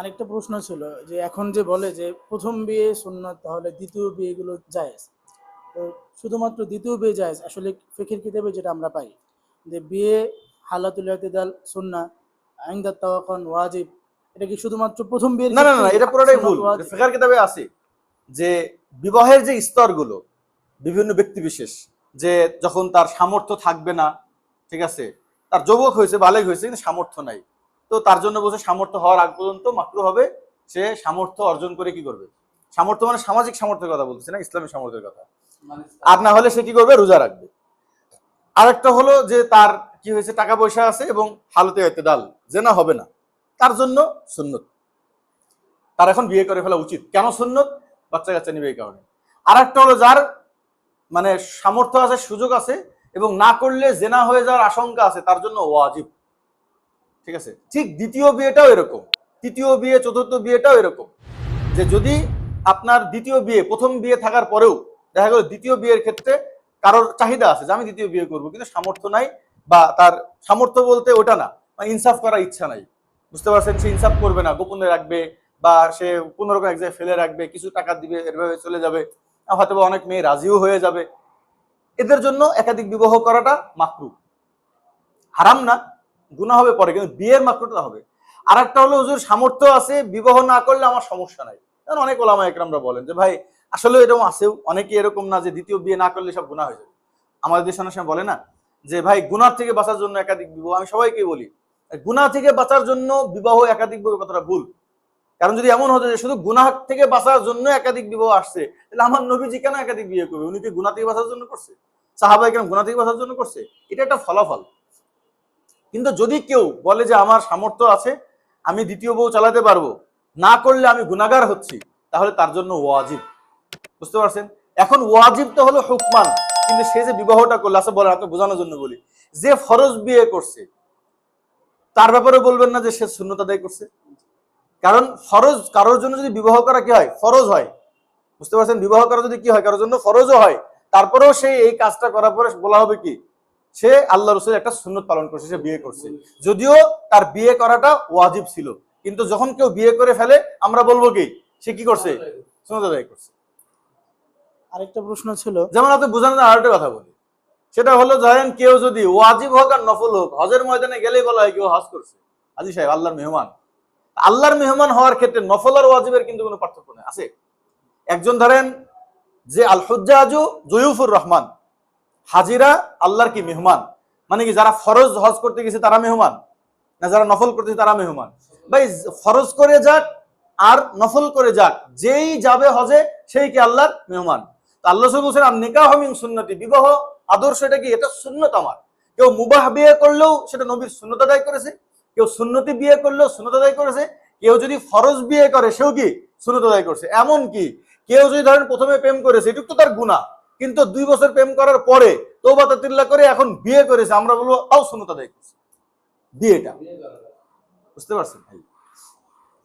আরেকটা প্রশ্ন ছিল যে এখন যে বলে যে প্রথম বিয়ে সুন্নত তাহলে দ্বিতীয় বিয়েগুলো জায়েজ। তো শুধুমাত্র দ্বিতীয় বিয়ে জায়েজ আসলে ফিকির কিতাবে যেটা আমরা পাই যে বিয়ে হালাতুল ইতিদাল সুন্না আইনদাত তাওয়াক্কান ওয়াজিব এটা কি শুধুমাত্র প্রথম বিয়ের না না না এটা পুরোটাই ভুল? ফেকার কিতাবে আছে যে বিবাহের যে স্তরগুলো বিভিন্ন ব্যক্তি বিশেষ যে যখন তার সামর্থ্য থাকবে না ঠিক আছে তার যুবক হয়েছে বালেক হয়েছে কিন্তু সামর্থ্য নাই। তো তার জন্য বলছে সামর্থ্য হওয়ার আগ পর্যন্ত মাত্র হবে সে সামর্থ্য অর্জন করে কি করবে? সামর্থ্য মানে সামাজিক সামর্থ্যের কথা বলতেছে না ইসলামিক সামর্থ্যের কথা। আর না হলে সে কি করবে? রোজা রাখবে। আরেকটা হলো যে তার কি হয়েছে? টাকা পয়সা আছে এবং হালতে ডাল জেনা হবে না। তার জন্য সুন্নত। তার এখন বিয়ে করে ফেলা উচিত। কেন সুন্নত? বাচ্চা কাচ্চা নিবে এই কারণে। আর একটা হলো যার মানে সামর্থ্য আছে সুযোগ আছে এবং না করলে জেনা হয়ে যাওয়ার আশঙ্কা আছে তার জন্য ওয়াজিব। ঠিক আছে? ঠিক দ্বিতীয় বিয়েটাও এরকম। তৃতীয় বিয়ে, চতুর্থ বিয়েটাও এরকম। যে যদি আপনার দ্বিতীয় বিয়ে, প্রথম বিয়ে থাকার পরেও দেখা গেল দ্বিতীয় বিয়ের ক্ষেত্রে কারোর চাহিদা আছে যে আমি দ্বিতীয় বিয়ে করব, কিন্তু সামর্থ্য নাই বা তার সামর্থ্য বলতে ওটা না মানে ইনসাফ করার ইচ্ছা নাই। বুঝতে পারছেন? সে ইনসাফ করবে না, গোপনে রাখবে বা সে কোনো রকম এক জায়গায় ফেলে রাখবে, কিছু টাকা দিবে এভাবে চলে যাবে। হয়তো বা অনেক মেয়ে রাজিও হয়ে যাবে। এদের জন্য একাধিক বিবাহ করাটা মাকরু হারাম না। গুণা হবে পরে কিন্তু বিয়ের মাকরুটা হবে। আর একটা হলো, হুজুর, সামর্থ্য আছে, বিবাহ না করলে আমার সমস্যা নাই। অনেক ওলামা একরামরা বলেন যে, ভাই, আসলে এরকম আছেও অনেকে এরকম না যে, দ্বিতীয় বিয়ে না করলে সব গুণা হয়ে যাবে। আমাদের দেশ অনেক সময় বলে না যে, ভাই গুনার থেকে বাঁচার জন্য একাধিক বিবাহ আমি সবাইকে বলি, গুনাহ থেকে বাঁচার জন্য বিবাহ একাধিক বিবাহ কথাটা ভুল। কারণ যদি এমন হতো যে, শুধু গুনাহ থেকে বাঁচার জন্য একাধিক বিবাহ আসছে, তাহলে আমার নবীজি কেন একাধিক বিয়ে করবে? উনি কি গুনাহ থেকে বাঁচার জন্য করছে? সাহাবাই কেন গুনাহ থেকে বাঁচার জন্য করছে? এটা একটা ফলাফল। কিন্তু যদি কেউ বলে যে আমার সামর্থ্য আছে, আমি দ্বিতীয় বউ চালাতে পারব, না করলে আমি গুণাগার হচ্ছি, তাহলে তার জন্য ওয়াজিব। বুঝতে পারছেন? এখন ওয়াজিব তো হলো হুকমান, কিন্তু সে যে বিবাহটা করল আসলে বলেন আপনি বোঝানোর জন্য বলি, যে ফরজ বিয়ে করছে, তার ব্যাপারে বলবেন না যে সে শূন্যতা আদায় করছে? কারণ ফরজ, কারোর জন্য যদি বিবাহ করা কি হয়? ফরজ হয়। বুঝতে পারছেন? বিবাহ করা যদি কি হয়? কারোর জন্য ফরজও হয়। তারপরেও সে এই কাজটা করার পরে বলা হবে কি? সে আল্লাহ রসুল একটা সুন্নত পালন করছে সে বিয়ে করছে। যদিও তার বিয়ে করাটা ওয়াজিব ছিল কিন্তু যখন কেউ বিয়ে করে ফেলে আমরা বলব কি? সে কি করছে? সুন্নত আদায় করছে। আরেকটা প্রশ্ন ছিল। যেমন আপনি বোঝানোর আরেকটা কথা বলি। সেটা হলো ধরেন কেউ যদি ওয়াজিব হোক আর নফল হোক হজের ময়দানে গেলেই বলা হয় কেউ হজ করছে। আজি সাহেব আল্লাহর মেহমান। আল্লাহর মেহমান হওয়ার ক্ষেত্রে নফল আর ওয়াজিবের কিন্তু কোনো পার্থক্য নেই আছে? একজন ধরেন যে আল হুজ্জাজু জয়ুফুর রহমান হাজিরা আল্লাহর কি মেহমান? মানে কি যারা ফরজ হজ করতে গেছে তারা মেহমান? না যারা নফল করতেছে তারা মেহমান? ভাই, ফরজ করে যাক আর নফল করে যাক, যেই যাবে হজে সেই কি আল্লাহর মেহমান? আল্লাহ বলছেন আর নিকাহ মিন সুন্নতি। বিবাহ আদর্শ এটা কি? এটা সুন্নত আমার। কেউ মুবাহ বিয়ে করলেও সেটা নবীর সুন্নত আদায় করেছে, কেউ সুন্নতি বিয়ে করলেও সুন্নত আদায় করেছে, কেউ যদি ফরজ বিয়ে করে সেও কি সুন্নত আদায় করছে? এমন কি? কেউ যদি ধরেন প্রথমে প্রেম করেছে, এটুকু তো তার গুণা কিন্তু দুই বছর প্রেম করার পরে তৌবা তাতিল্লা করে এখন বিয়ে করেছে। আমরা বলব তাও দেখছি বিয়েটা। বুঝতে পারছেন? ভাই